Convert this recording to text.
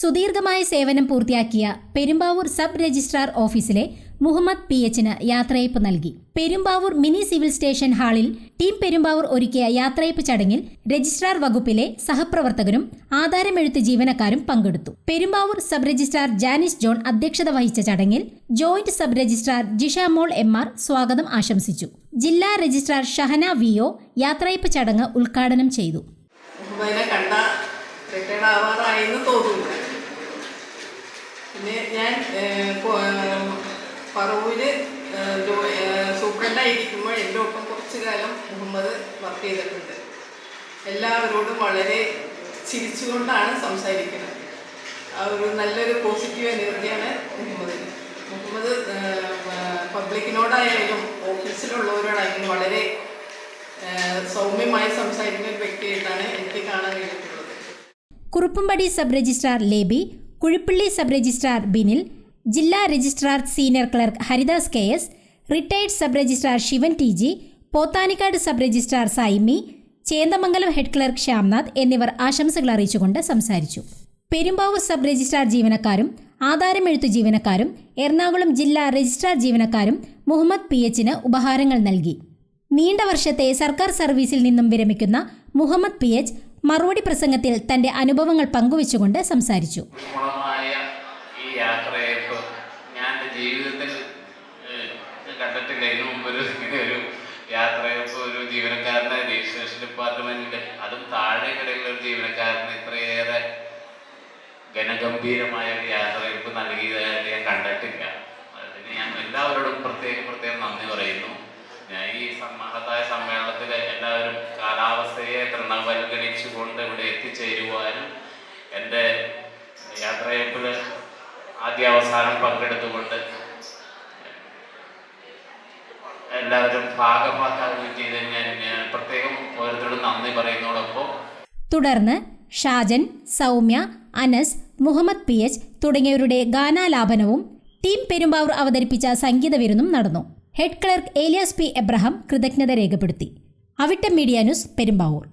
സുദീർഘമായ സേവനം പൂർത്തിയാക്കിയ പെരുമ്പാവൂർ സബ് രജിസ്ട്രാർ ഓഫീസിലെ മുഹമ്മദ് പി എച്ചിന് യാത്രയപ്പ് നൽകി. പെരുമ്പാവൂർ മിനി സിവിൽ സ്റ്റേഷൻ ഹാളിൽ ടീം പെരുമ്പാവൂർ ഒരുക്കിയ യാത്രയപ്പ് ചടങ്ങിൽ രജിസ്ട്രാർ വകുപ്പിലെ സഹപ്രവർത്തകരും ആധാരമെഴുത്ത് ജീവനക്കാരും പങ്കെടുത്തു. Perumbavoor sub registrar Janis John അധ്യക്ഷത വഹിച്ച ചടങ്ങിൽ joint sub registrar Jishamol M R സ്വാഗതം ആശംസിച്ചു. ജില്ലാ രജിസ്ട്രാർ ഷഹന വി ഒ യാത്രയപ്പ് ചടങ്ങ് ഉദ്ഘാടനം ചെയ്തു. തോന്നുന്നു. പിന്നെ ഞാൻ പറവൂര് സൂപ്രണ്ടായിരിക്കുമ്പോൾ എന്റെ ഒപ്പം കുറച്ചു കാലം മുഹമ്മദ് വർക്ക് ചെയ്തിട്ടുണ്ട്. എല്ലാവരോടും വളരെ ചിരിച്ചുകൊണ്ടാണ് സംസാരിക്കുന്നത്. ഒരു നല്ലൊരു പോസിറ്റീവ് എനർജിയാണ് മുഹമ്മദിന് മുഹമ്മദ്. പബ്ലിക്കിനോടായാലും ഓഫീസിലുള്ളവരോടായാലും വളരെ സൗമ്യമായി സംസാരിക്കുന്ന ഒരു വ്യക്തിയായിട്ടാണ് എനിക്ക് കാണാൻ കഴിഞ്ഞിട്ടുള്ളത്. Kuruppumpady sub registrar Leby Kuzhippally sub registrar Binil ജില്ലാ registrar senior clerk Haridas K S retired sub registrar Sivan T G Pothanicad sub registrar Saimi Chendamangalam head clerk Shyamnath എന്നിവർ ആശംസകൾ അറിയിച്ചുകൊണ്ട് സംസാരിച്ചു. പെരുമ്പാവൂർ സബ് രജിസ്ട്രാർ ജീവനക്കാരും ആധാരമെഴുത്തു ജീവനക്കാരും എറണാകുളം ജില്ലാ രജിസ്ട്രാർ ജീവനക്കാരും Muhammad P എച്ചിന് ഉപഹാരങ്ങൾ നൽകി. നീണ്ട വർഷത്തെ സർക്കാർ സർവീസിൽ നിന്നും വിരമിക്കുന്ന മുഹമ്മദ് പി എച്ച് മറുപടി പ്രസംഗത്തിൽ തന്റെ അനുഭവങ്ങൾ പങ്കുവച്ചുകൊണ്ട് സംസാരിച്ചു. ഈ ജീവിതത്തിൽ ഒരു ഒരു ഒരു അതും ഇത്രയേറെ ഘനഗംഭീരമായ ഒരു യാത്രയയപ്പ് നൽകിയതായിട്ട് ഞാൻ കണ്ടിട്ടില്ല. അതിന് ഞാൻ എല്ലാവരോടും പ്രത്യേകം പ്രത്യേകം നന്ദി പറയുന്നു. ഞാൻ ഈ മഹത്തായ സമ്മേളനത്തിൽ എല്ലാവരും കാലാവസ്ഥയെ തൃണവൽഗണിച്ചുകൊണ്ട് ഇവിടെ എത്തിച്ചേരുവാനും എന്റെ യാത്രയപ്പിൽ ആദ്യ അവസാനം പങ്കെടുത്തുകൊണ്ട് എല്ലാവരും ഭാഗമാക്കുകയും ചെയ്തതിന് ഞാൻ പ്രത്യേകം ഓരോരുത്തരോടും നന്ദി പറയുന്നതോടൊപ്പം തുടർന്ന് ഷാജൻ സൗമ്യ അനസ് മുഹമ്മദ് പി എച്ച് തുടങ്ങിയവരുടെ ഗാനാലാപനവും ടീം പെരുമ്പാവൂർ അവതരിപ്പിച്ച സംഗീത വിരുന്നും നടന്നു. Head clerk Elias P Abraham കൃതജ്ഞത രേഖപ്പെടുത്തി. Avittam media news Perumbavoor.